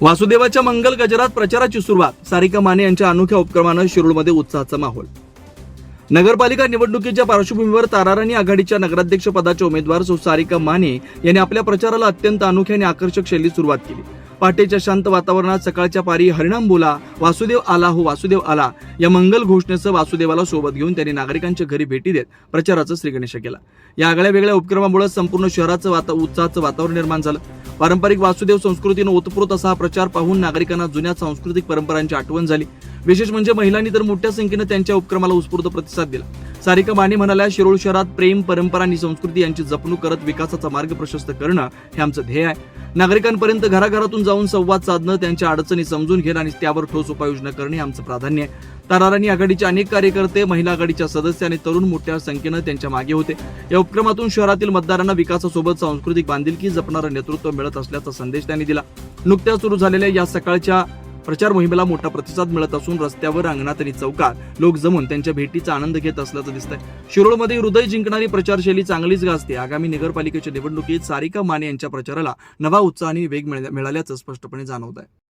वासुदेवाच्या मंगल गजरात प्रचाराची सुरुवात सारिका माने यांच्या अनोख्या उपक्रमानं शिरूरमध्ये उत्साहाचा माहोल. नगरपालिका निवडणुकीच्या पार्श्वभूमीवर ताराराणी आघाडीच्या नगराध्यक्ष पदाच्या उमेदवार सौ सारिका माने यांनी आपल्या प्रचाराला अत्यंत अनोख्या आणि आकर्षक शैलीत सुरुवात केली. पहाटेच्या शांत वातावरणात सकाळच्या पारी हरिणाम बोला वासुदेव आला हो वासुदेव आला या मंगल घोषणेचं वासुदेवाला सोबत घेऊन त्यांनी नागरिकांच्या घरी भेटी देत प्रचाराचं श्रीगणेश केला. या आगळ्या वेगळ्या उपक्रमामुळे संपूर्ण शहराचं वाता उत्साहाचं वातावरण निर्माण झालं. पारंपरिक वासुदेव संस्कृतीनं ओतप्रोत असा हा प्रचार पाहून नागरिकांना जुन्या सांस्कृतिक परंपरांची आठवण झाली. विशेष म्हणजे महिलांनी तर मोठ्या संख्येनं त्यांच्या उपक्रमाला उत्स्फूर्त प्रतिसाद दिला. सारिका माने म्हणाल्या शिरोळ शहरात प्रेम परंपरा आणि संस्कृती यांची जपणूक करत विकासाचा मार्ग प्रशस्त करणं हे आमचं ध्येय आहे. नागरिकांपर्यंत घराघरातून जाऊन संवाद साधणं त्यांच्या अडचणी समजून घेणं आणि त्यावर ठोस उपाययोजना करणे हे आमचं प्राधान्य आहे. ताराराणी आघाडीचे अनेक कार्यकर्ते महिला आघाडीच्या सदस्य आणि तरुण मोठ्या संख्येनं त्यांच्या मागे होते. या उपक्रमातून शहरातील मतदारांना विकासासोबत सांस्कृतिक बांधिलकी जपणारं नेतृत्व मिळत असल्याचा संदेश त्यांनी दिला. नुकत्याच सुरू झालेल्या या सकाळच्या प्रचार मोहिमेला मोठा प्रतिसाद मिळत असून रस्त्यावर अंगणात आणि चौकात लोक जमून त्यांच्या भेटीचा आनंद घेत असल्याचं दिसतंय. शिरोळमध्ये हृदय जिंकणारी प्रचारशैली चांगलीच गाजते. आगामी नगरपालिकेच्या निवडणुकीत सारिका माने यांच्या प्रचाराला नवा उत्साह आणि वेग मिळाल्याचं स्पष्टपणे जाणवत आहे